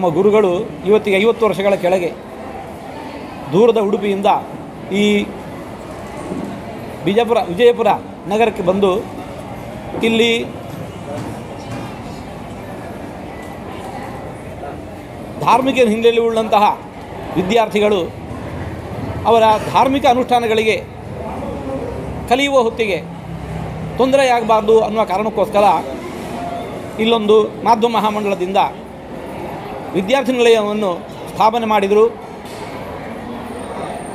ನಮ್ಮ ಗುರುಗಳು ಇವತ್ತಿಗೆ ಐವತ್ತು ವರ್ಷಗಳ ಕೆಳಗೆ ದೂರದ ಉಡುಪಿಯಿಂದ ಈ ಬಿಜಾಪುರ, ವಿಜಯಪುರ ನಗರಕ್ಕೆ ಬಂದು ಇಲ್ಲಿ ಧಾರ್ಮಿಕ ಹಿನ್ನೆಲೆ ಉಳ್ಳಂತಹ ವಿದ್ಯಾರ್ಥಿಗಳು ಅವರ ಧಾರ್ಮಿಕ ಅನುಷ್ಠಾನಗಳಿಗೆ ಕಲಿಯುವ ಹೊತ್ತಿಗೆ ತೊಂದರೆಯಾಗಬಾರ್ದು ಅನ್ನುವ ಕಾರಣಕ್ಕೋಸ್ಕರ ಇಲ್ಲೊಂದು ಮಾಧ್ಯಮ ಮಹಾಮಂಡಲದಿಂದ ವಿದ್ಯಾರ್ಥಿ ನಿಲಯವನ್ನು ಸ್ಥಾಪನೆ ಮಾಡಿದರು.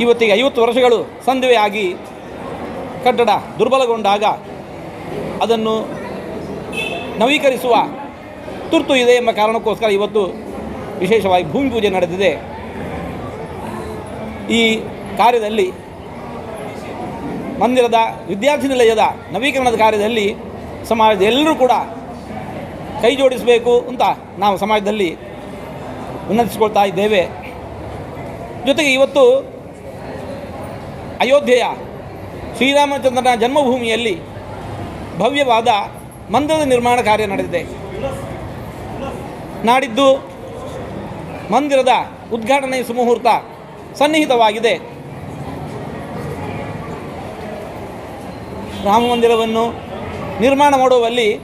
ಇವತ್ತಿಗೆ ಐವತ್ತು ವರ್ಷಗಳು ಸಂಧಿವೆಯಾಗಿ ಕಟ್ಟಡ ದುರ್ಬಲಗೊಂಡಾಗ ಅದನ್ನು ನವೀಕರಿಸುವ ತುರ್ತು ಇದೆ ಎಂಬ ಕಾರಣಕ್ಕೋಸ್ಕರ ಇವತ್ತು ವಿಶೇಷವಾಗಿ ಭೂಮಿ ಪೂಜೆ ನಡೆದಿದೆ. ಈ ಕಾರ್ಯದಲ್ಲಿ ಮಂದಿರದ ವಿದ್ಯಾರ್ಥಿ ನಿಲಯದ ನವೀಕರಣದ ಕಾರ್ಯದಲ್ಲಿ ಸಮಾಜದ ಎಲ್ಲರೂ ಕೂಡ ಕೈ ಜೋಡಿಸಬೇಕು ಅಂತ ನಾವು ಸಮಾಜದಲ್ಲಿ ವಿನಂತಿಸಿಕೊಳ್ತಾ ಇದ್ದೇವೆ. ಜೊತೆಗೆ ಇವತ್ತು ಅಯೋಧ್ಯೆಯ ಶ್ರೀರಾಮಚಂದ್ರನ ಜನ್ಮಭೂಮಿಯಲ್ಲಿ ಭವ್ಯವಾದ ಮಂದಿರದ ನಿರ್ಮಾಣ ಕಾರ್ಯ ನಡೆದಿದೆ. ನಾಡಿದ್ದು ಮಂದಿರದ ಉದ್ಘಾಟನೆಯ ಸುಮುಹೂರ್ತ ಸನ್ನಿಹಿತವಾಗಿದೆ. ರಾಮ ಮಂದಿರವನ್ನು ನಿರ್ಮಾಣ ಮಾಡುವಲ್ಲಿ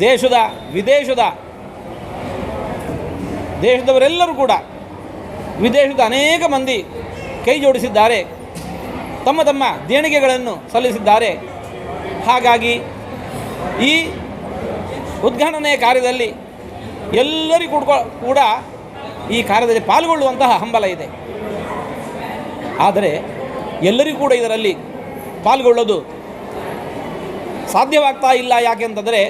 ದೇಶದ, ವಿದೇಶದ ದೇಶದವರೆಲ್ಲರೂ ಕೂಡ ವಿದೇಶದ ಅನೇಕ ಮಂದಿ ಕೈ ಜೋಡಿಸಿದ್ದಾರೆ. ತಮ್ಮ ತಮ್ಮ ದೇಣಿಗೆಗಳನ್ನು ಸಲ್ಲಿಸಿದ್ದಾರೆ. ಹಾಗಾಗಿ ಈ ಉದ್ಘಾಟನೆಯ ಕಾರ್ಯದಲ್ಲಿ ಎಲ್ಲರಿಗೂ ಕೂಡ ಕೂಡ ಈ ಕಾರ್ಯದಲ್ಲಿ ಪಾಲ್ಗೊಳ್ಳುವಂತಹ ಹಂಬಲ ಇದೆ. ಆದರೆ ಎಲ್ಲರಿಗೂ ಕೂಡ ಇದರಲ್ಲಿ ಪಾಲ್ಗೊಳ್ಳೋದು ಸಾಧ್ಯವಾಗ್ತಾ ಇಲ್ಲ. ಯಾಕೆಂತಂದರೆ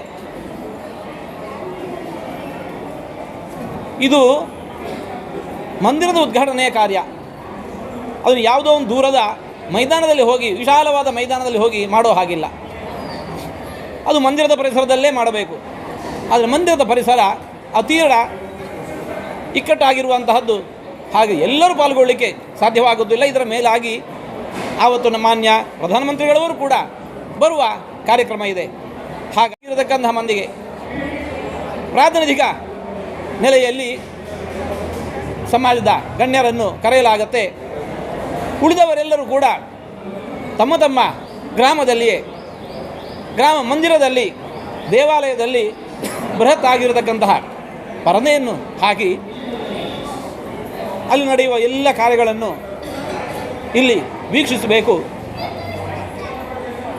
ಇದು ಮಂದಿರದ ಉದ್ಘಾಟನೆಯ ಕಾರ್ಯ. ಅದು ಯಾವುದೋ ಒಂದು ದೂರದ ಮೈದಾನದಲ್ಲಿ ಹೋಗಿ, ವಿಶಾಲವಾದ ಮೈದಾನದಲ್ಲಿ ಹೋಗಿ ಮಾಡೋ ಹಾಗಿಲ್ಲ. ಅದು ಮಂದಿರದ ಪರಿಸರದಲ್ಲೇ ಮಾಡಬೇಕು. ಆದರೆ ಮಂದಿರದ ಪರಿಸರ ಅತೀರ ಇಕ್ಕಟ್ಟಾಗಿರುವಂತಹದ್ದು. ಹಾಗೆ ಎಲ್ಲರೂ ಪಾಲ್ಗೊಳ್ಳಿಕ್ಕೆ ಸಾಧ್ಯವಾಗುವುದಿಲ್ಲ. ಇದರ ಮೇಲಾಗಿ ಆವತ್ತು ನಮ್ಮ ಮಾನ್ಯ ಪ್ರಧಾನಮಂತ್ರಿಗಳವರು ಕೂಡ ಬರುವ ಕಾರ್ಯಕ್ರಮ ಇದೆ. ಹಾಗಾಗಿರತಕ್ಕಂತಹ ಮಂದಿಗೆ ಪ್ರಾತಿನಿಧಿಕ ನೆಲೆಯಲ್ಲಿ ಸಮಾಜದ ಗಣ್ಯರನ್ನು ಕರೆಯಲಾಗತ್ತೆ. ಉಳಿದವರೆಲ್ಲರೂ ಕೂಡ ತಮ್ಮ ತಮ್ಮ ಗ್ರಾಮದಲ್ಲಿಯೇ, ಗ್ರಾಮ ಮಂದಿರದಲ್ಲಿ, ದೇವಾಲಯದಲ್ಲಿ ಬೃಹತ್ ಆಗಿರತಕ್ಕಂತಹ ಪರದೆಯನ್ನು ಹಾಕಿ ಅಲ್ಲಿ ನಡೆಯುವ ಎಲ್ಲ ಕಾರ್ಯಗಳನ್ನು ಇಲ್ಲಿ ವೀಕ್ಷಿಸಬೇಕು.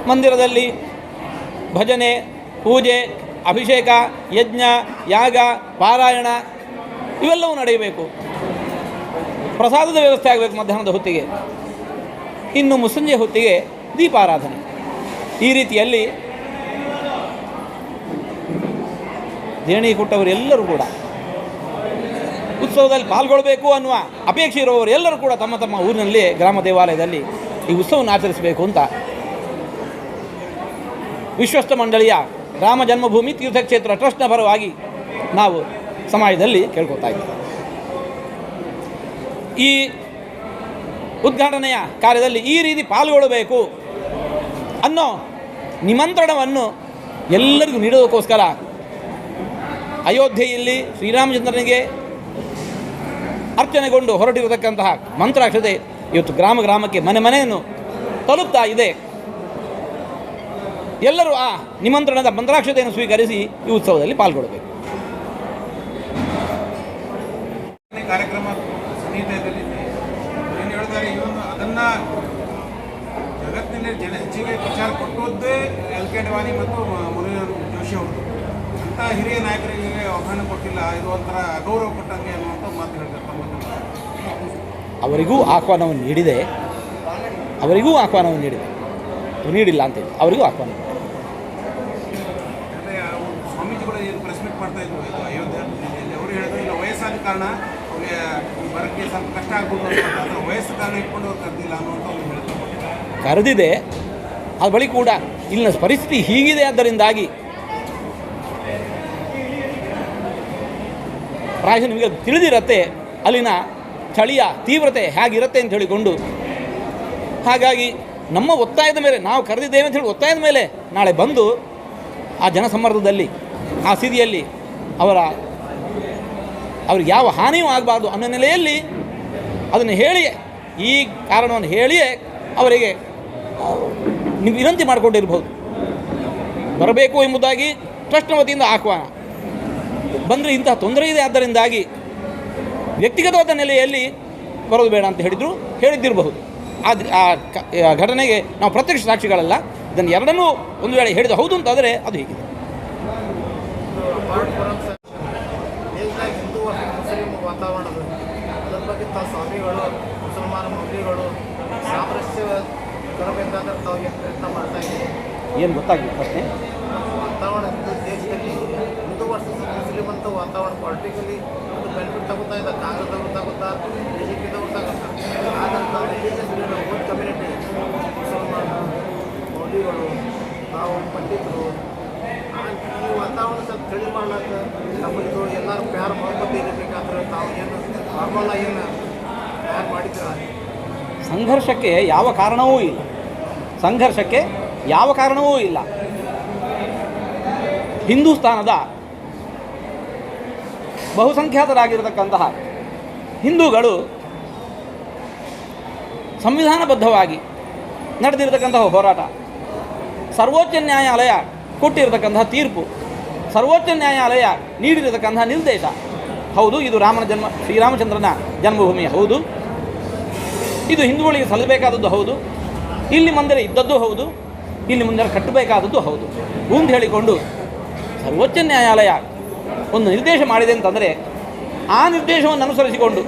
ಮಂದಿರದಲ್ಲಿ ಭಜನೆ, ಪೂಜೆ ಅಭಿಷೇಕ, ಯಜ್ಞ, ಯಾಗ, ಪಾರಾಯಣ ಇವೆಲ್ಲವೂ ನಡೆಯಬೇಕು. ಪ್ರಸಾದದ ವ್ಯವಸ್ಥೆ ಆಗಬೇಕು ಮಧ್ಯಾಹ್ನದ ಹೊತ್ತಿಗೆ. ಇನ್ನು ಮುಸಂಜೆ ಹೊತ್ತಿಗೆ ದೀಪಾರಾಧನೆ. ಈ ರೀತಿಯಲ್ಲಿ ದೇಣಿ ಕೊಟ್ಟವರು ಎಲ್ಲರೂ ಕೂಡ ಉತ್ಸವದಲ್ಲಿ ಪಾಲ್ಗೊಳ್ಳಬೇಕು ಅನ್ನುವ ಅಪೇಕ್ಷೆ ಇರುವವರು ಎಲ್ಲರೂ ಕೂಡ ತಮ್ಮ ತಮ್ಮ ಊರಿನಲ್ಲಿ, ಗ್ರಾಮ ದೇವಾಲಯದಲ್ಲಿ ಈ ಉತ್ಸವವನ್ನು ಆಚರಿಸಬೇಕು ಅಂತ ವಿಶ್ವಸ್ತ ಮಂಡಳಿಯ ರಾಮ ಜನ್ಮಭೂಮಿ ತೀರ್ಥಕ್ಷೇತ್ರ ಟ್ರಸ್ಟ್ನ ಪರವಾಗಿ ನಾವು ಸಮಾಜದಲ್ಲಿ ಕೇಳ್ಕೊತಾ ಇದ್ದೀವಿ ಈ ಉದ್ಘಾಟನೆಯ ಕಾರ್ಯದಲ್ಲಿ ಈ ರೀತಿ ಪಾಲ್ಗೊಳ್ಳಬೇಕು ಅನ್ನೋ ನಿಮಂತ್ರಣವನ್ನು ಎಲ್ಲರಿಗೂ ನೀಡೋದಕ್ಕೋಸ್ಕರ ಅಯೋಧ್ಯೆಯಲ್ಲಿ ಶ್ರೀರಾಮಚಂದ್ರನಿಗೆ ಅರ್ಚನೆಗೊಂಡು ಹೊರಟಿರತಕ್ಕಂತಹ ಮಂತ್ರಾಕ್ಷತೆ ಇವತ್ತು ಗ್ರಾಮ ಗ್ರಾಮಕ್ಕೆ ಮನೆ ಮನೆಯನ್ನು ತಲುಪ್ತಾ ಇದೆ. ಎಲ್ಲರೂ ಆ ನಿಮಂತ್ರಣದ ಮಂತ್ರಾಕ್ಷತೆಯನ್ನು ಸ್ವೀಕರಿಸಿ ಈ ಉತ್ಸವದಲ್ಲಿ ಪಾಲ್ಗೊಳ್ಳಬೇಕು. ಕಾರ್ಯಕ್ರಮ ಅದನ್ನ ಜಗತ್ತಿನಲ್ಲಿ ಜನ ಹೆಚ್ಚಿಗೆ ಪ್ರಚಾರ ಕೊಟ್ಟದ್ದೇ ಎಲ್ ಕೆ ಅಡ್ವಾನಿ ಮತ್ತು ಮುರಳೀಧರ್ ಜೋಶಿ ಅವರು. ಅಂತ ಹಿರಿಯ ನಾಯಕರಿಗೆ ಆಹ್ವಾನ ಕೊಟ್ಟಿಲ್ಲ ಇದು ಒಂಥರ ಅಗೌರವ ಕೊಟ್ಟಂಗೆ ಅನ್ನುವಂಥ ಮಾತು ಅವರಿಗೂ ಆಹ್ವಾನವನ್ನು ನೀಡಿದೆ. ಅವರಿಗೂ ಆಹ್ವಾನವನ್ನು ನೀಡಿದೆ. ನೀಡಿಲ್ಲ ಅಂತೇಳಿ ಅವರಿಗೂ ಆಹ್ವಾನ ನೀಡಿದೆ. ಅಂದರೆ ಸ್ವಾಮೀಜಿಗಳು ಏನು ಇದ್ರು ಇದು ಅಯೋಧ್ಯೆ ಅವರು ಹೇಳಿದ್ರು, ಇಲ್ಲ, ವಯಸ್ಸಾದ ಕಾರಣ ಅವ್ರಿಗೆ ಬರಕ್ಕೆ ಸ್ವಲ್ಪ ಕಷ್ಟ ಆಗ್ಬೋದು ಅದರ ವಯಸ್ಸು ಕಾರಣ ಇಟ್ಕೊಂಡು ಅವ್ರು ಕರೆದಿಲ್ಲ ಅನ್ನುವಂಥ ಒಂದು ಹೇಳ್ತಾರೆ ಕರೆದಿದೆ ಅದು ಬಳಿ ಕೂಡ ಇಲ್ಲಿನ ಪರಿಸ್ಥಿತಿ ಹೀಗಿದೆ. ಆದ್ದರಿಂದಾಗಿ ಪ್ರಾಯಶಃ ನಿಮಗೆ ತಿಳಿದಿರತ್ತೆ, ಅಲ್ಲಿನ ಚಳಿಯ ತೀವ್ರತೆ ಹೇಗಿರುತ್ತೆ ಅಂತ ಹೇಳಿಕೊಂಡು. ಹಾಗಾಗಿ ನಮ್ಮ ಒತ್ತಾಯದ ಮೇಲೆ ನಾವು ಕರೆದಿದ್ದೇವೆ ಅಂತ ಹೇಳಿ ಒತ್ತಾಯದ ಮೇಲೆ ನಾಳೆ ಬಂದು ಆ ಜನಸಮ್ಮರ್ದದಲ್ಲಿ ಆ ಸ್ಥಿತಿಯಲ್ಲಿ ಅವರ ಅವ್ರಿಗೆ ಯಾವ ಹಾನಿಯೂ ಆಗಬಾರ್ದು ಅನ್ನೋ ನೆಲೆಯಲ್ಲಿ ಅದನ್ನು ಹೇಳಿ ಈ ಕಾರಣವನ್ನು ಹೇಳಿಯೇ ಅವರಿಗೆ ನೀವು ವಿನಂತಿ ಮಾಡಿಕೊಂಡಿರ್ಬೋದು. ಬರಬೇಕು ಎಂಬುದಾಗಿ ಟ್ರಸ್ಟ್ನ ವತಿಯಿಂದ ಆಹ್ವಾನ. ಬಂದರೆ ಇಂತಹ ತೊಂದರೆ ಇದೆ, ಆದ್ದರಿಂದಾಗಿ ವ್ಯಕ್ತಿಗತವಾದ ನೆಲೆಯಲ್ಲಿ ಬರೋದು ಬೇಡ ಅಂತ ಹೇಳಿದರು, ಹೇಳಿದ್ದಿರಬಹುದು. ಆದರೆ ಆ ಘಟನೆಗೆ ನಾವು ಪ್ರತ್ಯಕ್ಷ ಸಾಕ್ಷಿಗಳಲ್ಲ, ಇದನ್ನು ಎರಡನ್ನೂ ಒಂದು ವೇಳೆ ಹೇಳಿದ ಹೌದು ಅಂತಾದರೆ ಅದು ಹೀಗಿದೆ ದೇಶದಾಗ ಹಿಂದೂ ಮತ್ತು ಮುಸ್ಲಿಂ ವಾತಾವರಣದ ಅದ್ರ ಬಗ್ಗೆ ತಾವು ಸ್ವಾಮಿಗಳು ಮುಸಲ್ಮಾನ ಮೌಲ್ಯಗಳು ಸಾಮರಸ್ಯ ತರಬೇಕಾದ್ರೆ ತಾವು ಏನು ಪ್ರಯತ್ನ ಮಾಡ್ತಾ ಇದ್ದೀವಿ ಏನು ಗೊತ್ತಾಗಿದೆ ಪ್ರಶ್ನೆ? ವಾತಾವರಣ ದೇಶದಲ್ಲಿ ಹಿಂದೂ ವರ್ಷ ಮುಸ್ಲಿಂ ಅಂತ ವಾತಾವರಣ ಪೊಲಿಟಿಕಲಿ ಒಂದು ಬೆನಿಫಿಟ್ ತಗೋತಾ ಇದೆ ಕಾಂಗ್ರೆಸ್ ತಗೋತಾ ಬಿ ಜೆ ಪಿ ತಗೋತಾ. ಆದರೆ ನಾವು ರಿಲಿಜಿಯಸ್ ಓನ್ ಕಮ್ಯುನಿಟಿ ಮುಸಲ್ಮಾನ ಮೌಲ್ಯಗಳು ನಾವು ಪಂಡಿತರು ಈ ವಾತಾವರಣ ಸ್ವಲ್ಪ ತಿಳಿ ಮಾಡ್ಲಾಕ ನಮ್ಮದು ಎಲ್ಲರೂ ಪ್ಯಾರ ಮೊಹಬ್ಬತ್ ಇರಬೇಕಾದ್ರೆ ತಾವು ಏನು ಸಂಘರ್ಷಕ್ಕೆ ಯಾವ ಕಾರಣವೂ ಇಲ್ಲ. ಸಂಘರ್ಷಕ್ಕೆ ಯಾವ ಕಾರಣವೂ ಇಲ್ಲ. ಹಿಂದೂಸ್ತಾನದ ಬಹುಸಂಖ್ಯಾತರಾಗಿರತಕ್ಕಂತಹ ಹಿಂದೂಗಳು ಸಂವಿಧಾನಬದ್ಧವಾಗಿ ನಡೆದಿರತಕ್ಕಂತಹ ಹೋರಾಟ, ಸರ್ವೋಚ್ಚ ನ್ಯಾಯಾಲಯ ಕೊಟ್ಟಿರತಕ್ಕಂತಹ ತೀರ್ಪು, ಸರ್ವೋಚ್ಚ ನ್ಯಾಯಾಲಯ ನೀಡಿರತಕ್ಕಂತಹ ನಿರ್ದೇಶ ಹೌದು, ಇದು ರಾಮನ ಜನ್ಮ, ಶ್ರೀರಾಮಚಂದ್ರನ ಜನ್ಮಭೂಮಿ, ಹೌದು. ಇದು ಹಿಂದೂಗಳಿಗೆ ಸಲ್ಲಬೇಕಾದದ್ದು ಹೌದು. ಇಲ್ಲಿ ಮಂದಿರ ಇದ್ದದ್ದು ಹೌದು. ಇಲ್ಲಿ ಮುಂದೆ ಕಟ್ಟಬೇಕಾದದ್ದು ಹೌದು. ಅಂತ ಹೇಳಿಕೊಂಡು ಸರ್ವೋಚ್ಚ ನ್ಯಾಯಾಲಯ ಒಂದು ನಿರ್ದೇಶ ಮಾಡಿದೆ ಅಂತಂದರೆ ಆ ನಿರ್ದೇಶವನ್ನು ಅನುಸರಿಸಿಕೊಂಡು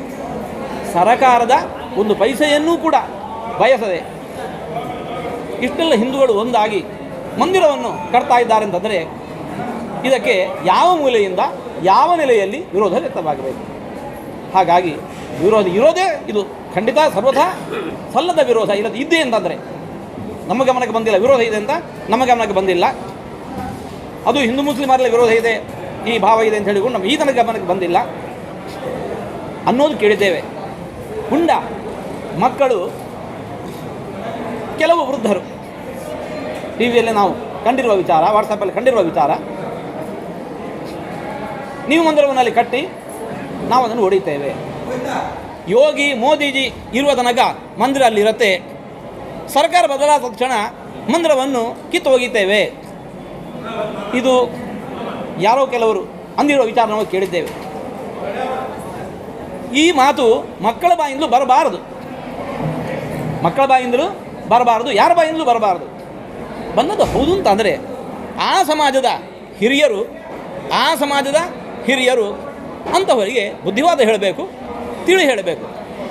ಸರಕಾರದ ಒಂದು ಪೈಸೆಯನ್ನೂ ಕೂಡ ಬಯಸದೆ ಇಷ್ಟೆಲ್ಲ ಹಿಂದೂಗಳು ಒಂದಾಗಿ ಮಂದಿರವನ್ನು ಕಟ್ತಾ ಇದ್ದಾರೆ ಅಂತಂದರೆ ಇದಕ್ಕೆ ಯಾವ ಮೂಲೆಯಿಂದ ಯಾವ ನೆಲೆಯಲ್ಲಿ ವಿರೋಧ ವ್ಯಕ್ತವಾಗಬೇಕು? ಹಾಗಾಗಿ ವಿರೋಧ ಇರೋದೇ ಇದು ಖಂಡಿತ ಸರ್ವಥಾ ಸಲ್ಲದ ವಿರೋಧ ಇಲ್ಲದ ಇದ್ದೇ ಅಂತಂದರೆ ನಮ್ಮ ಗಮನಕ್ಕೆ ಬಂದಿಲ್ಲ. ವಿರೋಧ ಇದೆ ಅಂತ ನಮ್ಮ ಗಮನಕ್ಕೆ ಬಂದಿಲ್ಲ. ಅದು ಹಿಂದೂ ಮುಸ್ಲಿಮರಲ್ಲಿ ವಿರೋಧ ಇದೆ, ಈ ಭಾವ ಇದೆ ಅಂತ ಹೇಳಿಕೊಂಡು ನಮ್ಮ ಈ ತನಕ ಗಮನಕ್ಕೆ ಬಂದಿಲ್ಲ. ಅನ್ನೋದು ಕೇಳಿದ್ದೇವೆ. ಹುಂಡ ಮಕ್ಕಳು ಕೆಲವು ವೃದ್ಧರು, ಟಿ ವಿಯಲ್ಲಿ ನಾವು ಕಂಡಿರುವ ವಿಚಾರ ವಾಟ್ಸಪ್ಪಲ್ಲಿ ಕಂಡಿರುವ ವಿಚಾರ ನೀವು ಮಂದಿರವನ್ನಲ್ಲಿ ಕಟ್ಟಿ ನಾವು ಅದನ್ನು ಹೊಡಿತೇವೆ ಯೋಗಿ, ಮೋದಿಜಿ ಇರುವ ತನಕ ಮಂದಿರ ಅಲ್ಲಿರುತ್ತೆ ಸರ್ಕಾರ ಬದಲಾದ ತಕ್ಷಣ ಮಂದಿರವನ್ನು ಕಿತ್ತು ಒಗಿತೇವೆ ಇದು ಯಾರೋ ಕೆಲವರು ಅಂದಿರುವ ವಿಚಾರ ನಾವು ಕೇಳಿದ್ದೇವೆ. ಈ ಮಾತು ಮಕ್ಕಳ ಬಾಯಿಂದಲೂ ಬರಬಾರದು. ಮಕ್ಕಳ ಬಾಯಿಂದಲೂ ಬರಬಾರದು, ಯಾರ ಬಾಯಿಂದಲೂ ಬರಬಾರದು. ಬಂದದ್ದು ಹೌದು ಅಂತ ಅಂದರೆ ಆ ಸಮಾಜದ ಹಿರಿಯರು, ಆ ಸಮಾಜದ ಹಿರಿಯರು ಅಂಥವರಿಗೆ ಬುದ್ಧಿವಾದ ಹೇಳಬೇಕು, ತಿಳಿ ಹೇಳಬೇಕು.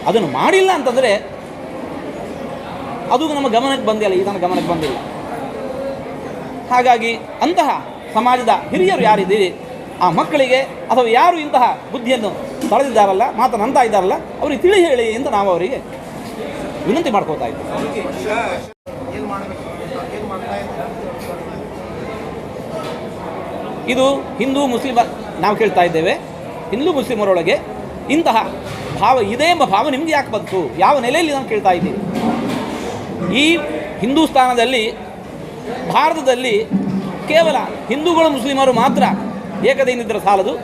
ಅದನ್ನು ಮಾಡಿಲ್ಲ ಅಂತಂದರೆ ಅದು ನಮ್ಮ ಗಮನಕ್ಕೆ ಬಂದಿಲ್ಲ ಈ ತನ್ನ ಗಮನಕ್ಕೆ ಬಂದಿಲ್ಲ. ಹಾಗಾಗಿ ಅಂತಹ ಸಮಾಜದ ಹಿರಿಯರು ಯಾರಿದ್ದೀರಿ, ಆ ಮಕ್ಕಳಿಗೆ ಅಥವಾ ಯಾರು ಇಂತಹ ಬುದ್ಧಿಯನ್ನು ತಳೆದಿದ್ದಾರಲ್ಲ ನಂತ ಇದ್ದಾರಲ್ಲ, ಅವರಿಗೆ ತಿಳಿ ಹೇಳಿ ಅಂತ ನಾವು ಅವರಿಗೆ ವಿನಂತಿ ಮಾಡ್ಕೋತಾ ಇದ್ದೀವಿ. ಇದು ಹಿಂದೂ, ಮುಸ್ಲಿಮ ನಾವು ಕೇಳ್ತಾ ಇದ್ದೇವೆ. ಹಿಂದೂ ಮುಸ್ಲಿಮರೊಳಗೆ ಇಂತಹ ಭಾವ ಇದೆ ಎಂಬ ಭಾವ ನಿಮ್ಗೆ ಯಾಕೆ ಬಂತು? ಯಾವ ನೆಲೆಯಲ್ಲಿ ನಾನು ಕೇಳ್ತಾ ಇದ್ದೀನಿ? ಈ ಹಿಂದೂಸ್ತಾನದಲ್ಲಿ ಭಾರತದಲ್ಲಿ ಕೇವಲ ಹಿಂದೂಗಳು ಮುಸ್ಲಿಮರು ಮಾತ್ರ ಏಕತೆಯಿಂದಿದ್ದರೆ ಸಾಲದು.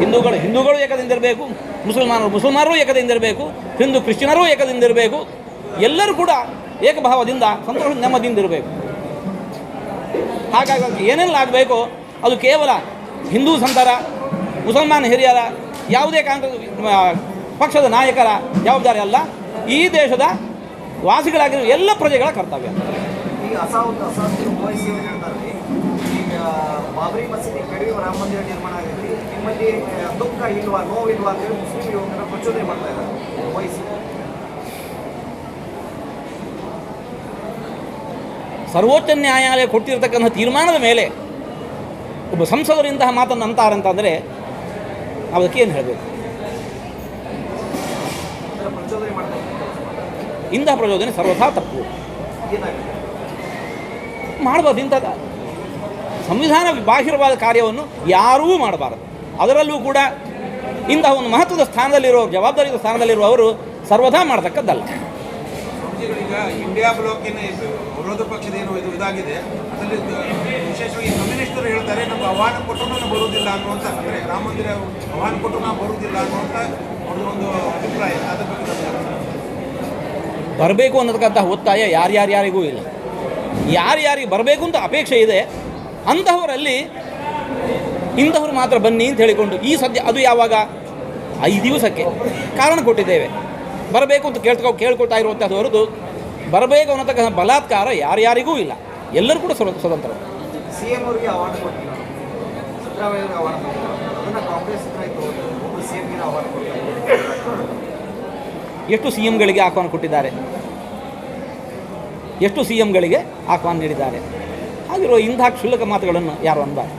ಹಿಂದೂಗಳು ಹಿಂದೂಗಳು ಏಕದಿಂದಿರಬೇಕು ಮುಸಲ್ಮಾನರು ಮುಸಲ್ಮಾನರು ಏಕದಿಂದಿರಬೇಕು ಹಿಂದೂ ಕ್ರಿಶ್ಚಿಯನರು ಏಕದಿಂದಿರಬೇಕು ಎಲ್ಲರೂ ಕೂಡ ಏಕಭಾವದಿಂದ ಸಂತೋಷ ನೆಮ್ಮದಿಯಿಂದ ಇರಬೇಕು. ಹಾಗಾಗಿ ಏನೆಲ್ಲ ಆಗಬೇಕೋ, ಅದು ಕೇವಲ ಹಿಂದೂ ಸಂತರ ಮುಸಲ್ಮಾನ ಹಿರಿಯರ ಯಾವುದೇ ಕಾಂಗ್ರೆಸ್ ಪಕ್ಷದ ನಾಯಕರ ಜವಾಬ್ದಾರಿ ಅಲ್ಲ. ಈ ದೇಶದ ವಾಸಿಗಳಾಗಿರುವ ಎಲ್ಲ ಪ್ರಜೆಗಳ ಕರ್ತವ್ಯ. ಈಗ ಅಸಾಹುತ ಅಸಾಧ್ಯ ವಹಿಸಿ ಹೇಳ್ತಾರೆ. ಬಾಬರಿ ಮಸೀದಿ ಕಡೆಗೆ ರಾಮ ಮಂದಿರ ನಿರ್ಮಾಣ ಆಗೈತಿ ನಿಮ್ಮಲ್ಲಿ ದುಃಖ ಇಲ್ವಾ ನೋವು ಇಲ್ವಾ ಅಂತೇಳಿ ಮುಸ್ಲಿಂ ಯುವಕರ ಪ್ರಚೋದನೆ ಮಾಡ್ತಾ ಇದ್ದಾರೆ. ವಹಿಸಿ ಸರ್ವೋಚ್ಚ ನ್ಯಾಯಾಲಯ ಕೊಟ್ಟಿರತಕ್ಕಂಥ ತೀರ್ಮಾನದ ಮೇಲೆ ಒಬ್ಬ ಸಂಸದರು ಇಂತಹ ಮಾತನ್ನು ಅಂತಾರೆ ಅಂತಂದರೆ ನಾವು ಅದಕ್ಕೆ ಏನು ಹೇಳಬೇಕು? ಇಂಥ ಪ್ರಚೋದನೆ ಸರ್ವಥಾ ತಪ್ಪು. ಮಾಡಬಾರ್ದು ಇಂಥ ಸಂವಿಧಾನ ಬಾಹಿರವಾದ ಕಾರ್ಯವನ್ನು ಯಾರೂ ಮಾಡಬಾರದು. ಅದರಲ್ಲೂ ಕೂಡ ಇಂತಹ ಒಂದು ಮಹತ್ವದ ಸ್ಥಾನದಲ್ಲಿರೋ, ಜವಾಬ್ದಾರಿಯುತ ಸ್ಥಾನದಲ್ಲಿರುವವರು ಸರ್ವಥಾ ಮಾಡತಕ್ಕದ್ದಲ್ಲ. ಇಂಡಿಯಾ ವಿರೋಧ ಪಕ್ಷದ ಏನು ಇದು ಇದಾಗಿದೆ. ವಿಶೇಷವಾಗಿ ಕಮ್ಯುನಿಸ್ಟರು ಹೇಳ್ತಾರೆ, ನಮ್ಗೆ ಆಹ್ವಾನ ಕೊಟ್ಟರು ಬರುವುದಿಲ್ಲ ಅನ್ನುವಂಥ ಅಂದರೆ ರಾಮ ಮಂದಿರ ಆಹ್ವಾನ ಕೊಟ್ಟರು ನಾವು ಬರುವುದಿಲ್ಲ ಅನ್ನುವಂಥ ಅವ್ರದ್ದು ಒಂದು ಅಭಿಪ್ರಾಯ. ಅದ್ರ ಬಗ್ಗೆ ಬರಬೇಕು ಅನ್ನತಕ್ಕಂಥ ಒತ್ತಾಯ ಯಾರ್ಯಾರ್ಯಾರಿಗೂ ಇಲ್ಲ. ಯಾರ್ಯಾರಿಗೆ ಬರಬೇಕು ಅಂತ ಅಪೇಕ್ಷೆ ಇದೆ, ಅಂತಹವರಲ್ಲಿ ಇಂಥವ್ರು ಮಾತ್ರ ಬನ್ನಿ ಅಂತ ಹೇಳಿಕೊಂಡು ಈ ಸದ್ಯ ಅದು ಯಾವಾಗ? ಐದು ದಿವಸಕ್ಕೆ ಕಾರಣ ಕೊಟ್ಟಿದ್ದೇವೆ. ಬರಬೇಕು ಅಂತ ಕೇಳ್ಕೊ, ಕೇಳ್ಕೊಳ್ತಾ ಇರುವಂಥದ್ದು ಹೊರದು ಬರಬೇಕು ಅನ್ನತಕ್ಕಂಥ ಬಲಾತ್ಕಾರ ಯಾರ್ಯಾರಿಗೂ ಇಲ್ಲ. ಎಲ್ಲರೂ ಕೂಡ ಸ್ವಲ್ಪ ಸ್ವತಂತ್ರ. ಅವರಿಗೆ ಅವಾರ್ಡ್ ಕೊಟ್ಟಿಲ್ಲ ಸಿದ್ದರಾಮಯ್ಯ ಅವರಿಗೆ ಅವಾರ್ಡ್ ಕೊಟ್ಟಿಲ್ಲ ಅದನ್ನ ಕಾಂಗ್ರೆಸ್ ಹತ್ರ ಇತ್ತು. ಒಬ್ಬರು ಸಿ ಎಂಗೆ ಅವಾರ್ಡ್ ಎಷ್ಟು ಸಿ ಎಂಗಳಿಗೆ ಆಹ್ವಾನ ಕೊಟ್ಟಿದ್ದಾರೆ? ಎಷ್ಟು ಸಿ ಎಂಗಳಿಗೆ ಆಹ್ವಾನ ನೀಡಿದ್ದಾರೆ? ಹಾಗಿರುವ ಇಂತಹ ಕ್ಷುಲ್ಲಕ ಮಾತುಗಳನ್ನು ಯಾರು ಅನ್ಬಾರ್ದು?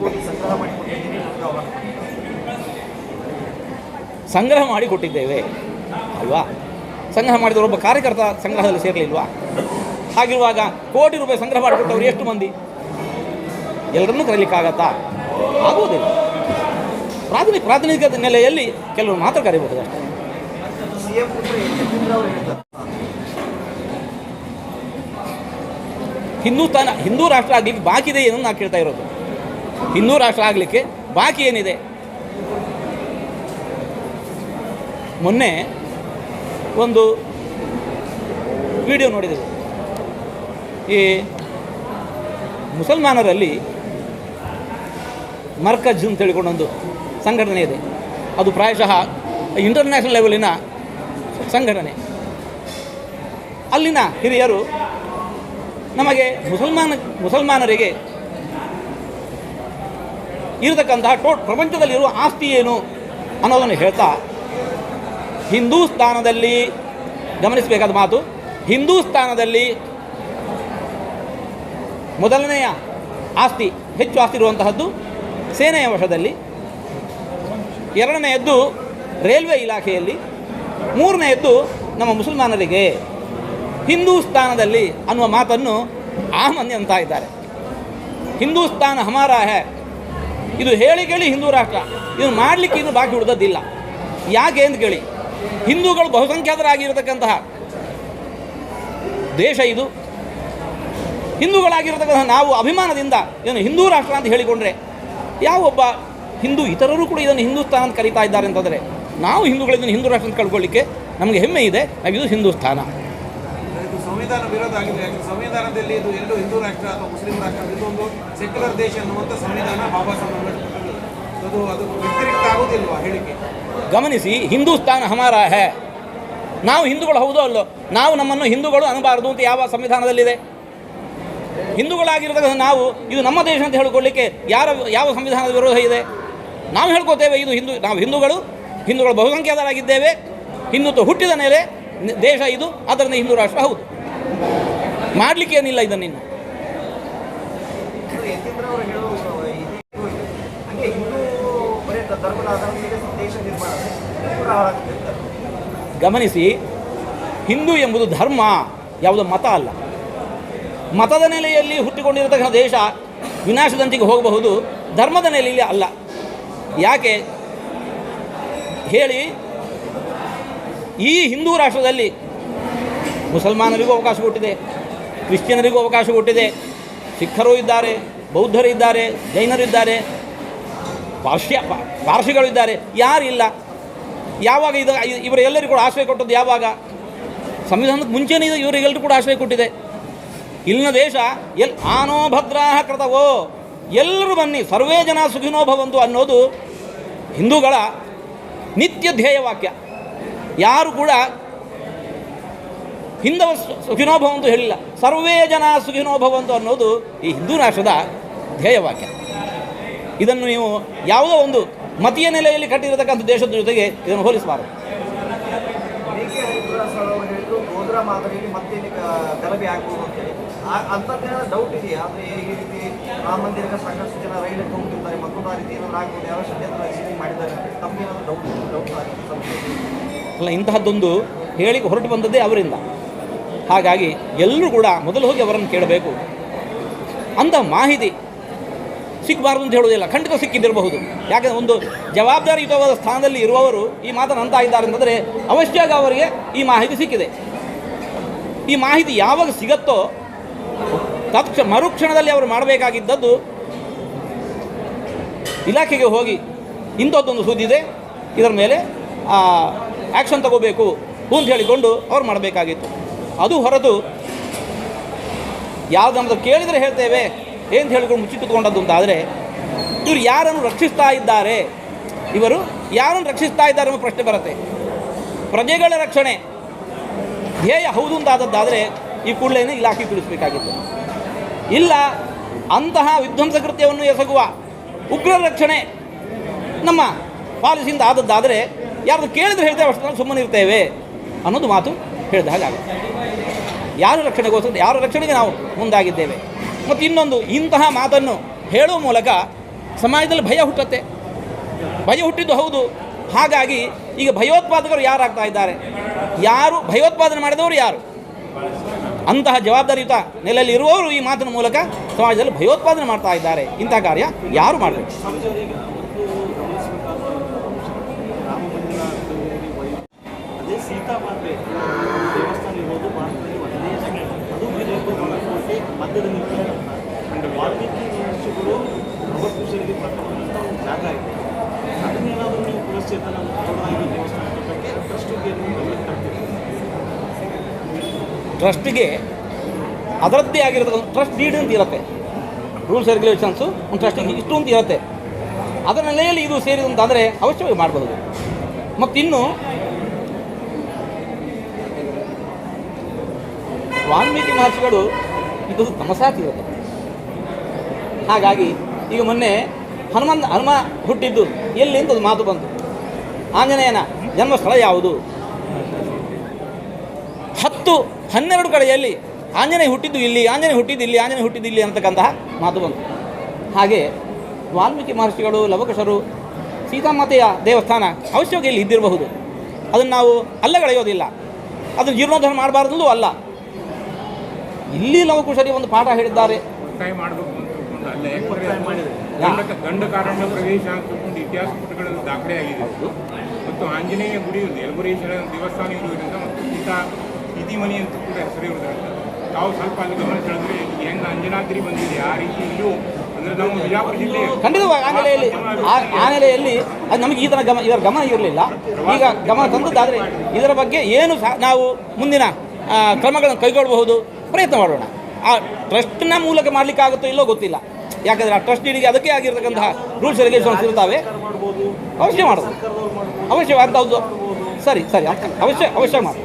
ಕೋಟಿ ಸಂಗ್ರಹ ಮಾಡಿಕೊಟ್ಟಿದ್ದೇವೆ ಅಲ್ವಾ? ಸಂಗ್ರಹ ಮಾಡಿದವರು ಒಬ್ಬ ಕಾರ್ಯಕರ್ತ ಸಂಗ್ರಹದಲ್ಲಿ ಸೇರಲಿಲ್ವಾ? ಹಾಗಿರುವಾಗ ಕೋಟಿ ರೂಪಾಯಿ ಸಂಗ್ರಹ ಮಾಡಿಕೊಟ್ಟವರು ಎಷ್ಟು ಮಂದಿ? ಎಲ್ಲರನ್ನೂ ಕರೀಲಿಕ್ಕಾಗತ್ತಾ? ಆಗುವುದಿಲ್ಲ ಪ್ರಾಥಮಿಕ ಪ್ರಾಥಮಿಕ ನೆಲೆಯಲ್ಲಿ ಕೆಲವರು ಮಾತ್ರ ಕರೀಬಹುದು ಅಷ್ಟೇ. ಹಿಂದೂಸ್ತಾನ ಹಿಂದೂ ರಾಷ್ಟ್ರ ಆಗಲಿಕ್ಕೆ ಬಾಕಿ ಇದೆ ಏನನ್ನು ನಾನು ಕೇಳ್ತಾ ಇರೋದು. ಹಿಂದೂ ರಾಷ್ಟ್ರ ಆಗಲಿಕ್ಕೆ ಬಾಕಿ ಏನಿದೆ? ಮೊನ್ನೆ ಒಂದು ವಿಡಿಯೋ ನೋಡಿದರು ಈ ಮುಸಲ್ಮಾನರಲ್ಲಿ ಮರ್ಕಜ್ ಅಂತ ಹೇಳಿಕೊಂಡೊಂದು ಸಂಘಟನೆ ಇದೆ. ಅದು ಪ್ರಾಯಶಃ ಇಂಟರ್ನ್ಯಾಷನಲ್ ಲೆವೆಲಿನ ಸಂಘಟನೆ. ಅಲ್ಲಿನ ಹಿರಿಯರು ನಮಗೆ ಮುಸಲ್ಮಾನ, ಮುಸಲ್ಮಾನರಿಗೆ ಇರತಕ್ಕಂತಹ ಟೋ ಪ್ರಪಂಚದಲ್ಲಿರುವ ಆಸ್ತಿ ಏನು ಅನ್ನೋದನ್ನು ಹೇಳ್ತಾ ಹಿಂದೂಸ್ತಾನದಲ್ಲಿ, ಗಮನಿಸಬೇಕಾದ ಮಾತು, ಹಿಂದೂಸ್ತಾನದಲ್ಲಿ ಮೊದಲನೆಯ ಆಸ್ತಿ, ಹೆಚ್ಚು ಆಸ್ತಿ ಇರುವಂತಹದ್ದು ಸೇನೆಯ ವಶದಲ್ಲಿ. ಎರಡನೆಯದ್ದು ರೈಲ್ವೆ ಇಲಾಖೆಯಲ್ಲಿ, ಮೂರನೆಯದ್ದು ನಮ್ಮ ಮುಸಲ್ಮಾನರಿಗೆ. ಹಿಂದೂಸ್ತಾನದಲ್ಲಿ ಅನ್ನುವ ಮಾತನ್ನು ಆ ಅಂತ ಇದ್ದಾರೆ. ಹಿಂದೂಸ್ತಾನ ಹಮಾರ ಹೇ. ಇದು ಹೇಳಿ ಕೇಳಿ ಹಿಂದೂ ರಾಷ್ಟ್ರ. ಇದನ್ನು ಮಾಡಲಿಕ್ಕೆ ಇನ್ನು ಬಾಕಿ ಉಳಿದದ್ದಿಲ್ಲ. ಯಾಕೆ ಅಂತ ಕೇಳಿ. ಹಿಂದೂಗಳು ಬಹುಸಂಖ್ಯಾತರಾಗಿರತಕ್ಕಂತಹ ದೇಶ ಇದು. ಹಿಂದೂಗಳಾಗಿರತಕ್ಕಂತಹ ನಾವು ಅಭಿಮಾನದಿಂದ ಇದನ್ನು ಹಿಂದೂ ರಾಷ್ಟ್ರ ಅಂತ ಹೇಳಿಕೊಂಡ್ರೆ ಯಾವೊಬ್ಬ ಹಿಂದೂ ಇತರರು ಕೂಡ ಇದನ್ನು ಹಿಂದೂಸ್ತಾನ ಅಂತ ಕರೀತಾ ಇದ್ದಾರೆ ಅಂತಂದರೆ ನಾವು ಹಿಂದೂಗಳು ಇದನ್ನು ಹಿಂದೂ ರಾಷ್ಟ್ರ ಅಂತ ಕಳ್ಕೊಳ್ಳಿಕ್ಕೆ ನಮಗೆ ಹೆಮ್ಮೆ ಇದೆ ನಾವು ಹಿಂದೂಸ್ತಾನ ಇದು ಸಂವಿಧಾನ ವಿರೋಧ ಸಂವಿಧಾನದಲ್ಲಿ ಇದು ಎಲ್ಲೂ ಹಿಂದೂ ರಾಷ್ಟ್ರ ಅಥವಾ ಮುಸ್ಲಿಂ ರಾಷ್ಟ್ರ ಇದೊಂದು ಸೆಕ್ಯುಲರ್ ದೇಶ ಅನ್ನುವಂಥ ಸಂವಿಧಾನ, ಬಾಬಾ ಸಾಹೇಬ್ ಗಮನಿಸಿ ಹಿಂದೂಸ್ತಾನ ಹಮಾರ ಹೇ. ನಾವು ಹಿಂದೂಗಳು ಹೌದೋ ಅಲ್ಲೋ? ನಾವು ನಮ್ಮನ್ನು ಹಿಂದೂಗಳು ಅನ್ನಬಾರದು ಅಂತ ಯಾವ ಸಂವಿಧಾನದಲ್ಲಿದೆ? ಹಿಂದೂಗಳಾಗಿರ್ತಕ್ಕಂಥ ನಾವು ಇದು ನಮ್ಮ ದೇಶ ಅಂತ ಹೇಳ್ಕೊಳ್ಳಿಕ್ಕೆ ಯಾರ ಯಾವ ಸಂವಿಧಾನದ ವಿರೋಧ ಇದೆ? ನಾವು ಹೇಳ್ಕೋತೇವೆ ಇದು ಹಿಂದೂ ನಾವು ಹಿಂದೂಗಳು ಹಿಂದೂಗಳು ಬಹುಸಂಖ್ಯಾತರಾಗಿದ್ದೇವೆ. ಹಿಂದುತ್ವ ಹುಟ್ಟಿದ ಮೇಲೆ ದೇಶ ಇದು ಅದರಿಂದ ಹಿಂದೂ ರಾಷ್ಟ್ರ ಹೌದು. ಮಾಡಲಿಕ್ಕೆ ಏನಿಲ್ಲ ಇದನ್ನಿನ್ನು ಇದು ಯತೀಂದ್ರ ಅವರು ಹೇಳೋ ಇದು ಇದೆ. ಹಂಗೆ ಹಿಂದೂ ಬರೀ ಧರ್ಮದ ಆಧಾರದ ಮೇಲೆ ಗಮನಿಸಿ, ಹಿಂದೂ ಎಂಬುದು ಧರ್ಮ, ಯಾವುದು ಮತ ಅಲ್ಲ. ಮತದ ನೆಲೆಯಲ್ಲಿ ಹುಟ್ಟಿಕೊಂಡಿರತಕ್ಕಂಥ ದೇಶ ವಿನಾಶದಂತಿಗೆ ಹೋಗಬಹುದು, ಧರ್ಮದ ನೆಲೆಯಲ್ಲಿ ಅಲ್ಲ. ಯಾಕೆ? ಹೇಳಿ, ಈ ಹಿಂದೂ ರಾಷ್ಟ್ರದಲ್ಲಿ ಮುಸಲ್ಮಾನರಿಗೂ ಅವಕಾಶ ಕೊಟ್ಟಿದೆ, ಕ್ರಿಶ್ಚಿಯನರಿಗೂ ಅವಕಾಶ ಕೊಟ್ಟಿದೆ, ಸಿಖ್ಖರು ಇದ್ದಾರೆ, ಬೌದ್ಧರು ಇದ್ದಾರೆ, ಜೈನರು ಇದ್ದಾರೆ. ಪಾರ್ಶ್ಯ ಪಾ- ಇದ್ದಾರೆ ಯಾರು ಯಾರಿಲ್ಲ ಯಾವಾಗ ಇದು ಇವರೆಲ್ಲರಿಗೂ ಕೂಡ ಆಶ್ರಯ ಕೊಟ್ಟದ್ದು ಯಾವಾಗ? ಸಂವಿಧಾನದ ಮುಂಚೆನೇ ಇದು ಇವರಿಗೆಲ್ಲರೂ ಕೂಡ ಆಶ್ರಯ ಕೊಟ್ಟಿದೆ. ಇಲ್ಲಿನ ದೇಶ ಎಲ್ ಆನೋ ಭದ್ರಾಹ ಕೃತವೋ. ಎಲ್ಲರೂ ಬನ್ನಿ, ಸರ್ವೇ ಜನ ಸುಖಿನೋ ಭವಂತು ಅನ್ನೋದು ಹಿಂದೂಗಳ ನಿತ್ಯ ಧ್ಯೇಯವಾಕ್ಯ ಯಾರು ಕೂಡ ಹಿಂದವ ಸುಖಿನೋ ಭವಂತು ಹೇಳಿಲ್ಲ. ಸರ್ವೇ ಜನ ಸುಖಿನೋ ಭವಂತು ಅನ್ನೋದು ಈ ಹಿಂದೂ ರಾಷ್ಟ್ರದ ಧ್ಯೇಯವಾಕ್ಯ ಇದನ್ನು ನೀವು ಯಾವುದೋ ಒಂದು ಮತೀಯ ನೆಲೆಯಲ್ಲಿ ಕಟ್ಟಿರತಕ್ಕಂಥ ದೇಶದ ಜೊತೆಗೆ ಇದನ್ನು ಹೋಲಿಸಬಾರದು. ಅಂತ? ಅಲ್ಲ ಇಂತಹದ್ದೊಂದು ಹೇಳಿಕೆ ಹೊರಟು ಬಂದದ್ದೇ ಅವರಿಂದ. ಹಾಗಾಗಿ ಎಲ್ಲರೂ ಕೂಡ ಮೊದಲು ಹೋಗಿ ಅವರನ್ನು ಕೇಳಬೇಕು. ಅಂಥ ಮಾಹಿತಿ ಸಿಕ್ಕಬಾರ್ದು ಅಂತ ಹೇಳೋದಿಲ್ಲ ಖಂಡಿತ ಸಿಕ್ಕಿದ್ದಿರಬಹುದು. ಯಾಕಂದರೆ ಒಂದು ಜವಾಬ್ದಾರಿಯುತವಾದ ಸ್ಥಾನದಲ್ಲಿ ಇರುವವರು ಈ ಮಾತನ್ನು ಅಂತ ಇದ್ದಾರೆ ಅಂತಂದರೆ ಅವಶ್ಯಾಗ ಅವರಿಗೆ ಈ ಮಾಹಿತಿ ಸಿಕ್ಕಿದೆ. ಈ ಮಾಹಿತಿ ಯಾವಾಗ ಸಿಗತ್ತೋ ತಕ್ಷ ಮರುಕ್ಷಣದಲ್ಲಿ ಅವರು ಮಾಡಬೇಕಾಗಿದ್ದದ್ದು ಇಲಾಖೆಗೆ ಹೋಗಿ ಇಂಥದ್ದೊಂದು ಸುದ್ದಿದೆ ಇದರ ಮೇಲೆ ಆ್ಯಕ್ಷನ್ ತಗೋಬೇಕು ಅಂತ ಹೇಳಿಕೊಂಡು ಅವ್ರು ಮಾಡಬೇಕಾಗಿತ್ತು. ಅದು ಹೊರತು ಯಾವ್ದು ನಮ್ಮದು ಕೇಳಿದರೆ ಹೇಳ್ತೇವೆ. ಏನು ಹೇಳಿಕೊಂಡು ಮುಚ್ಚಿಟ್ಟುಕೊಂಡದ್ದು ಅಂತಾದರೆ ಇವರು ಯಾರನ್ನು ರಕ್ಷಿಸ್ತಾ ಇದ್ದಾರೆ? ಇವರು ಯಾರನ್ನು ರಕ್ಷಿಸ್ತಾ ಇದ್ದಾರೆ ಅನ್ನೋ ಪ್ರಶ್ನೆ ಬರುತ್ತೆ. ಪ್ರಜೆಗಳ ರಕ್ಷಣೆ. ಧ್ಯೇಯ ಹೌದು ಅಂತಾದದ್ದಾದರೆ, ಈ ಕೂಡಲೇ ಇಲಾಖೆ ತಿಳಿಸಬೇಕಾಗಿತ್ತು. ಇಲ್ಲ, ಅಂತಹ ವಿಧ್ವಂಸ ಕೃತ್ಯವನ್ನು ಎಸಗುವ ಉಗ್ರರ ರಕ್ಷಣೆ ನಮ್ಮ ಪಾಲಿಸಿಯಿಂದ ಆದದ್ದಾದರೆ ಯಾರು ಕೇಳಿದ್ರೆ ಹೇಳ್ತೇವೆ, ಅಷ್ಟು ಸುಮ್ಮನೆ ಇರ್ತೇವೆ ಅನ್ನೋದು ಮಾತು ಹೇಳಿದ ಹಾಗೆ ಯಾರ ರಕ್ಷಣೆಗೋಸ್ಕರ, ಯಾರ ರಕ್ಷಣೆಗೆ ನಾವು ಮುಂದಾಗಿದ್ದೇವೆ? ಮತ್ತು ಇನ್ನೊಂದು ಇಂತಹ ಮಾತನ್ನು ಹೇಳುವ ಮೂಲಕ ಸಮಾಜದಲ್ಲಿ ಭಯ ಹುಟ್ಟುತ್ತೆ. ಭಯ ಹುಟ್ಟಿದ್ದು ಹೌದು. ಹಾಗಾಗಿ ಈಗ ಭಯೋತ್ಪಾದಕರು ಯಾರಾಗ್ತಾ ಇದ್ದಾರೆ? ಯಾರು ಭಯೋತ್ಪಾದನೆ ಮಾಡಿದವರು ಯಾರು? ಅಂತಹ ಜವಾಬ್ದಾರಿಯುತ ನೆಲೆಯಲ್ಲಿ ಇರುವವರು ಈ ಮಾತಿನ ಮೂಲಕ ಸಮಾಜದಲ್ಲಿ ಭಯೋತ್ಪಾದನೆ ಮಾಡ್ತಾ ಇದ್ದಾರೆ. ಇಂತಹ ಕಾರ್ಯ ಯಾರು ಮಾಡಬೇಕು ಅದೇ ಸೀತಾಮಾತೆ ದೇವಸ್ಥಾನ ಇರೋದು ಭಾರತದಲ್ಲಿ ಒಂದೇ ಜಾಗ ಅದು ಬಿಜೆಪಿ ಗಮನಕ್ಕೆ ಮಧ್ಯದ ನಿಂತಿದೆ ವಾಲ್ಮೀಕಿ ಮಹರ್ಷಿಗಳು ಜಾಗ ಇದೆ ಅದನ್ನೇನಾದರೂ ನೀವು ಪುನಶ್ಚೇತನ ಟ್ರಸ್ಟಿಗೆ ಅದರದ್ದೇ ಆಗಿರತಕ್ಕಂಥ ಟ್ರಸ್ಟ್ ಡೀಡ್ ಅಂತ ಇರುತ್ತೆ. ರೂಲ್ಸ್ ರೆಗ್ಯುಲೇಷನ್ಸು ಒಂದು ಟ್ರಸ್ಟಿಗೆ ಇಷ್ಟು ಅಂತ ಇರುತ್ತೆ. ಅದರ ನೆಲೆಯಲ್ಲಿ ಇದು ಸೇರಿದಂತಾದರೆ ಅವಶ್ಯವಾಗಿ ಮಾಡಬಹುದು ಮತ್ತಿನ್ನು ವಾಲ್ಮೀಕಿ ಮಹರ್ಷಿಗಳು ಇದು ತಮಸಾತಿ ಇರುತ್ತೆ. ಹಾಗಾಗಿ ಈಗ ಮೊನ್ನೆ ಹನುಮಂತ ಹನುಮ ಹುಟ್ಟಿದ್ದು ಎಲ್ಲಿ ಅಂತ ಒಂದು ಮಾತು ಬಂತು. ಆಂಜನೇಯನ ಜನ್ಮಸ್ಥಳ ಯಾವುದು? ಹತ್ತು ಹನ್ನೆರಡು ಕಡೆಯಲ್ಲಿ ಆಂಜನೇಯ ಹುಟ್ಟಿದ್ದು ಇಲ್ಲಿ, ಆಂಜನೇಯ ಹುಟ್ಟಿದ್ದು ಇಲ್ಲಿ, ಆಂಜನೇಯ ಹುಟ್ಟಿದ್ದು ಇಲ್ಲಿ ಅಂತಕ್ಕಂತಹ ಮಾತು ಬಂತು. ಹಾಗೆ ವಾಲ್ಮೀಕಿ ಮಹರ್ಷಿಗಳು, ಲವಕುಶರು, ಸೀತಾಮಾತೆಯ ದೇವಸ್ಥಾನ ಅವಶ್ಯವಾಗಿ ಇಲ್ಲಿ ಇದ್ದಿರಬಹುದು. ಅದನ್ನು ನಾವು ಅಲ್ಲಗಳೆಯೋದಿಲ್ಲ. ಅದನ್ನು ಜೀರ್ಣೋದ್ಧಾರ ಮಾಡಬಾರ್ದು ಅಲ್ಲ. ಇಲ್ಲಿ ಲವಕುಶರಿಗೆ ಒಂದು ಪಾಠ ಹೇಳಿದ್ದಾರೆ. ಅಲ್ಲ ಯಾಕಂದ್ರೆ ದಂಡ ಕಾರಣ ಪ್ರದೇಶ ಅಂತ ತಿಳ್ಕೊಂಡು ಇತಿಹಾಸ ಪುಟಗಳಲ್ಲಿ ದಾಖಲೆ ಆಗಿದೆ. ಮತ್ತು ಆಂಜನೇಯ ಗುಡಿ ಯಲಬುರೇಶ್ವರ ದೇವಸ್ಥಾನ ಇರುವುದರಿಂದ ಮತ್ತು ಇಂಥ ಇತಿಮನಿ ಅಂತ ಕೂಡ ಹೆಸರು ಇರುವುದರಿಂದ ತಾವು ಸ್ವಲ್ಪ ಅಲ್ಲಿ ಗಮನ ಕೇಳಿದ್ರೆ ಹೆಂಗೆ ಅಂಜನಾದ್ರಿ ಬಂದಿದೆ? ಆ ರೀತಿ ಅಂದ್ರೆ ನಾವು ಬಿಜಾಪುರ ಜಿಲ್ಲೆ ಖಂಡಿತವಾಗಿ ಆ ಆ- ಅದು ನಮಗೆ ಈ ಥರ ಗಮ ಇದರ ಗಮನ ಇರಲಿಲ್ಲ. ಈಗ ಗಮನ ತಂದದ್ದಾದರೆ ಇದರ ಬಗ್ಗೆ ಏನು ನಾವು ಮುಂದಿನ ಕ್ರಮಗಳನ್ನು ಕೈಗೊಳ್ಳಬಹುದು, ಪ್ರಯತ್ನ ಮಾಡೋಣ. ಆ ಟ್ರಸ್ಟ್ನ ಮೂಲಕ ಮಾಡಲಿಕ್ಕಾಗುತ್ತೋ ಇಲ್ಲೋ ಗೊತ್ತಿಲ್ಲ. ಯಾಕಂದರೆ ಆ ಟ್ರಸ್ಟ್ ಟ್ರಸ್ಟಿಗೆ ಅದಕ್ಕೆ ಆಗಿರ್ತಕ್ಕಂತಹ ರೂಲ್ಸ್ ರೆಗ್ಯುಲೇಷನ್ಸ್ ಇರ್ತಾವೆ ಅವಶ್ಯ ಮಾಡೋದು ಅವಶ್ಯ ಅಂತ ಹೌದು. ಸರಿ ಸರಿ ಅವಶ್ಯ ಅವಶ್ಯ ಮಾಡಿ